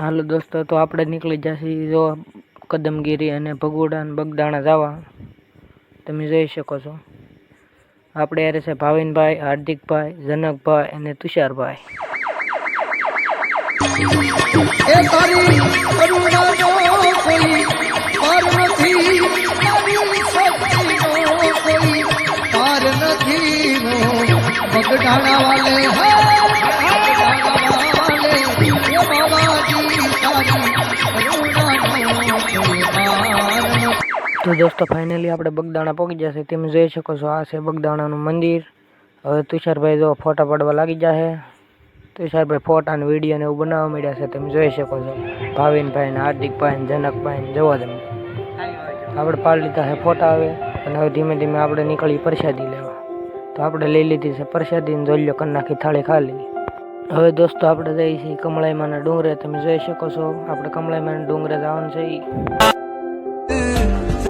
હાલો દોસ્તો, તો આપણે નીકળી જશે જો કદમગીરી અને ભગોડા અને બગદાણા જવા. તમે જોઈ શકો છો. આપણે યારે છે ભાવિનભાઈ, હાર્દિકભાઈ, જનકભાઈ અને તુષારભાઈ. એ તારી તો દોસ્તો ફાઇનલી આપણે બગદાણા પહોંચી જશે તમે જોઈ શકો છો આ છે બગદાણાનું મંદિર હવે તુષારભાઈ જો ફોટા પાડવા લાગી જશે તુષારભાઈ ફોટા અને વિડીયો ને એવું બનાવવા માંડ્યા છે તમે જોઈ શકો છો ભાવિનભાઈ ને હાર્દિકભાઈ ને જનકભાઈ ને જોવો તમે આપણે પાડી લીધા છે ફોટા હવે અને હવે ધીમે ધીમે આપણે નીકળી પ્રસાદી લેવા તો આપણે લઈ લીધી છે પ્રસાદી ને જોલ્યો કરી નાખી થાળી ખાલી હવે દોસ્તો આપણે જઈએ છીએ કમળાઈમાના ડુંગરે તમે જોઈ શકો છો, આપણે કમળાઈમાના ડુંગરે જવાનું છે.